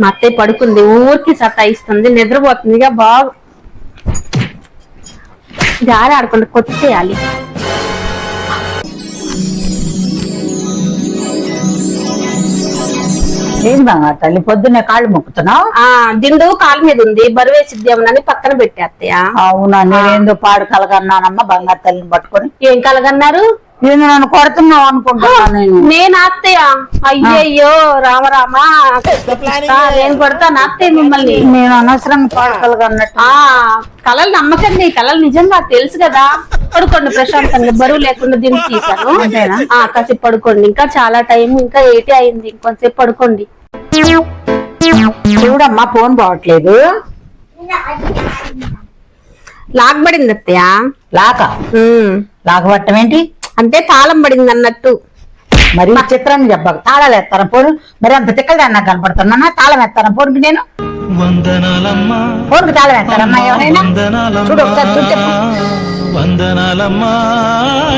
మా అత్తయ్య పడుకుంది ఊరికి సతాయిస్తుంది నిద్రపోతుందిగా బాగు గాలి ఆడకుండా కొట్టేయాలి. ఏం బంగారు తల్లి పొద్దున్నే కాళ్ళు మొక్కుతున్నావు? ఆ దిండు కాలు మీద ఉంది బరువు వేసిద్దామని పక్కన పెట్టే అత్తయ్య అవునా నేనేందో పాడు కలగన్నానమ్మా బంగారు తల్లిని పట్టుకొని. ఏం కలగన్నారు? నేను నన్ను కొడుతున్నావు అనుకుంటున్నా నేను? నేను అత్తయ్య. అయ్యయ్యో రామ రామ. ఆ, నేను కొడతాను అత్తయ్య మిమ్మల్ని. నేను అనవసరంగా పాడు కలగన్నట్టు ఆ కళలు నమ్మకండి కళలు నిజంగా తెలుసు కదా. పడుకోండి ప్రశాంతంగా బరువు లేకుండా దిండు తీసాను అంతేనా? ఆ కాసేపు పడుకోండి. ఇంకా చాలా టైం ఇంకా ఎయిటీ అయింది. ఇంకొంతసేపు పడుకోండి. చూడమ్మా ఫోన్ పోవట్లేదు. లాక్ పడింది అత్తయ్య. లాక. లాక పట్టం ఏంటి? అంటే తాళం పడింది అన్నట్టు మరి చిత్రాన్ని చెప్పక తాళాలు ఎత్తాను ఫోన్ మరి అంత తిక్కలు నాకు కనపడుతున్నా తాళం ఎత్తాను ఫోన్కి నేను? వందనాలమ్మా. ఫోన్కి తాళం ఎత్తారమ్మా ఎవరైనా? చూడు ఒకసారి చూడు చెప్పు. వందనాలమ్మా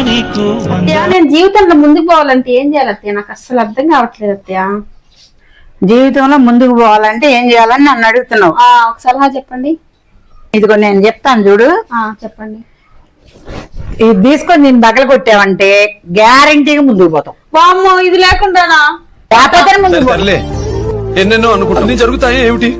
నీకు అత్తయ్య నేను జీవితంలో ముందుకు పోవాలంటే ఏం చేయాలి అత్తయ్య? నాకు అస్సలు అర్థం కావట్లేదు అత్తయ్య. జీవితంలో ముందుకు పోవాలంటే ఏం చేయాలని నన్ను అడుగుతున్నావు. ఆ, ఒక సలహా చెప్పండి. ఇదిగో నేను చెప్తాను చూడు. ఆ చెప్పండి. ఇది తీసుకొని నేను బగలు కొట్టావంటే గ్యారంటీగా ముందుకు పోతాం. వామ్మో ఇది లేకుండానా? లేకపోతే ముందుకు పోతాం. ఎన్నెన్నో అనుకుంటుంది జరుగుతాయి ఏమిటి?